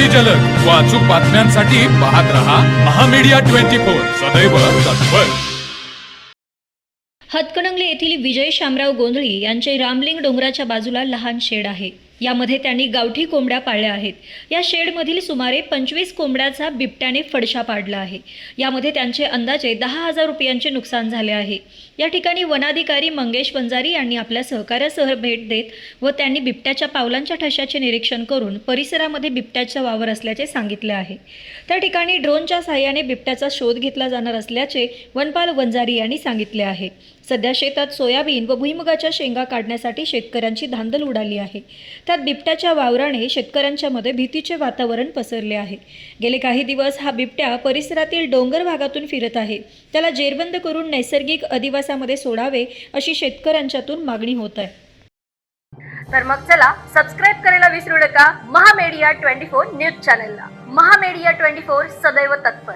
अगदी जलद. व अचूक बातम्यांसाठी पाहत रहा महामीडिया ट्वेंटी फोर. सदैव तत्पर. हतकणंगले येथील विजय शामराव गोंधळी यांचे रामलिंग डोंगराच्या बाजूला लहान शेड आहे. यामध्ये त्यांनी गावठी कोंबड्या पाळल्या आहेत. या शेडमधील सुमारे पंचवीस कोंबड्याचा बिबट्याने फडशा पाडला आहे. यामध्ये त्यांचे अंदाजे दहा हजार रुपयांचे नुकसान झाले आहे. या ठिकाणी वनाधिकारी मंगेश वंजारी यांनी आपल्या सहकार्यासह भेट देत व त्यांनी बिबट्याच्या पावलांच्या ठशाचे निरीक्षण करून परिसरामध्ये बिबट्याचा वावर असल्याचे सांगितले आहे. त्या ठिकाणी ड्रोनच्या सहाय्याने बिबट्याचा शोध घेतला जाणार असल्याचे वनपाल वंजारी यांनी सांगितले आहे. सध्या शेतात सोयाबीन व भुईमुगाच्या शेंगा काढण्यासाठी शेतकऱ्यांची धांदल उडाली आहे. त्यात बिबट्याच्या वावराने शेतकऱ्यांच्या मध्ये भीतीचे वातावरण पसरले आहे. गेले काही दिवस हा बिबट्या परिसरातील डोंगर भागातून फिरत आहे. त्याला जेरबंद करून नैसर्गिक अधिवासामध्ये सोडावे अशी शेतकऱ्यांच्यातून मागणी होत आहे. तर मग चला सबस्क्राईब करायला विसरू नका. महामेडिया ट्वेंटी फोर न्यूज चॅनलला. महामेडिया ट्वेंटी फोर सदैव तत्पर.